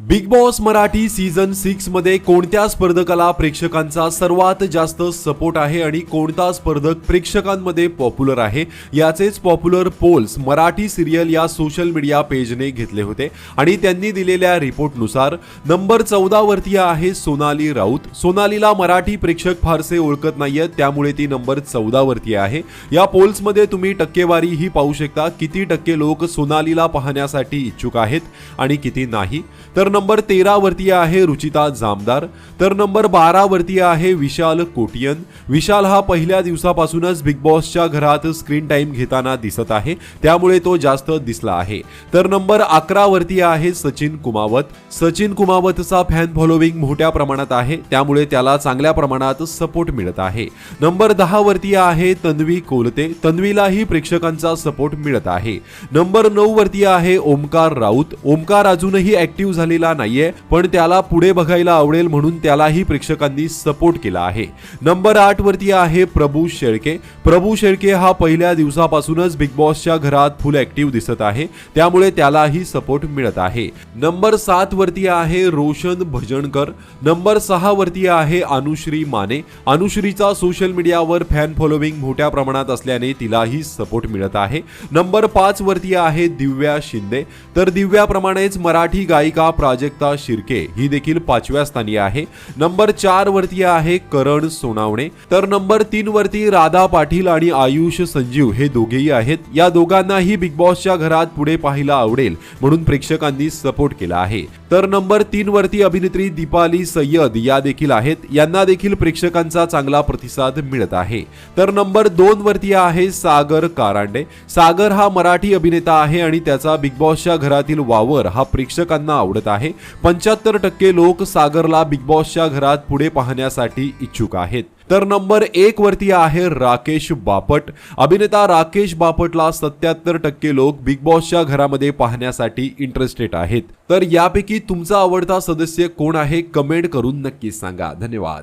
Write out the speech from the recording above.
Big boss Marathi season सिक्समध्ये कोणत्या स्पर्धकाला प्रेक्षकांचा सर्वात जास्त सपोर्ट आहे आणि कोणता स्पर्धक प्रेक्षकांमध्ये पॉप्युलर आहे? याचेच पॉप्युलर पोल्स मराठी सिरियल या सोशल मीडिया पेजने घेतले होते आणि त्यांनी दिलेल्या रिपोर्टनुसार नंबर चौदा वरती आहे सोनाली राऊत. सोनालीला मराठी प्रेक्षक फारसे ओळखत नाहीयेत त्यामुळे ती नंबर चौदा वरती आहे. या पोल्समध्ये तुम्ही टक्केवारी ही पाहू शकता किती टक्के लोक सोनालीला पाहण्यासाठी इच्छुक आहेत आणि किती नाही. तर नंबर तेरावरती आहे रुचिता जामदार तर नंबर बारावरती आहे विशाल कोटियन. विशाल हा पहिल्या दिवसापासूनच बिग बॉसच्या घरात स्क्रीन टाइम घेताना दिसत आहे त्यामुळे तो जास्त दिसला आहे. तर नंबर अकरावरती आहे सचिन कुमावत. सचिन कुमावतचा फॅन फॉलोविंग मोठ्या प्रमाणात आहे त्यामुळे त्याला चांगल्या प्रमाणात सपोर्ट मिळत आहे. नंबर दहावरती आहे तन्वी कोलते तन्वीलाही प्रेक्षकांचा सपोर्ट मिळत आहे. नंबर नऊ वरती आहे ओमकार राऊत. ओमकार अजूनही ऍक्टिव्ह झालेला नाहीये पण त्याला पुढे बघायला आवडेल म्हणून त्यालाही प्रेक्षकांनी सपोर्ट केला आहे. नंबर आठ वरती आहे प्रभू शेळके. प्रभू शेळके हा पहिल्या दिवसापासूनच बिग बॉसच्या घरात फुल ऍक्टिव्ह दिसत आहे. त्यामुळे त्यालाही सपोर्ट मिळत आहे. नंबर सात वरती आहे रोशन भजनकर. नंबर सहा वरती आहे अनुश्री माने. अनुश्रीचा सोशल मीडियावर फॅन फॉलोविंग मोठ्या प्रमाणात असल्याने तिलाही सपोर्ट मिळत आहे. नंबर पाच वरती आहे दिव्या शिंदे. तर दिव्याप्रमाणेच मराठी गायिका प्रा प्राजक्ता शिर्के ही देखील पाचव्या स्थानी आहे. नंबर चार वरती आहे करण सोनावणे. तर नंबर तीन वरती राधा पाटील आणि आयुष संजीव हे दोघेही आहेत. या दोघांनाही बिग बॉसच्या घरात पुढे पाहायला आवडेल म्हणून प्रेक्षकांनी सपोर्ट केला आहे. तर नंबर तीन वरती अभिनेत्री दीपाली सय्यद या देखील आहेत. यांना देखील प्रेक्षकांचा चांगला प्रतिसाद मिळत आहे. तर नंबर दोन वरती आहे सागर कारांडे. सागर हा मराठी अभिनेता आहे आणि त्याचा बिग बॉसच्या घरातील वावर हा प्रेक्षकांना आवडत आहे. पंच्याहत्तर टक्के लोक सागरला बिग बॉसच्या घरात पुढे पाहण्यासाठी इच्छुक आहेत. तर नंबर एक वरती आहे राकेश बापट. अभिनेता राकेश बापटला सत्याहत्तर टक्के लोक बिग बॉसच्या घरामध्ये पाहण्यासाठी इंटरेस्टेड आहेत. तर यापैकी तुमचा आवडता सदस्य कोण आहे? कमेंट करून नक्कीच सांगा. धन्यवाद.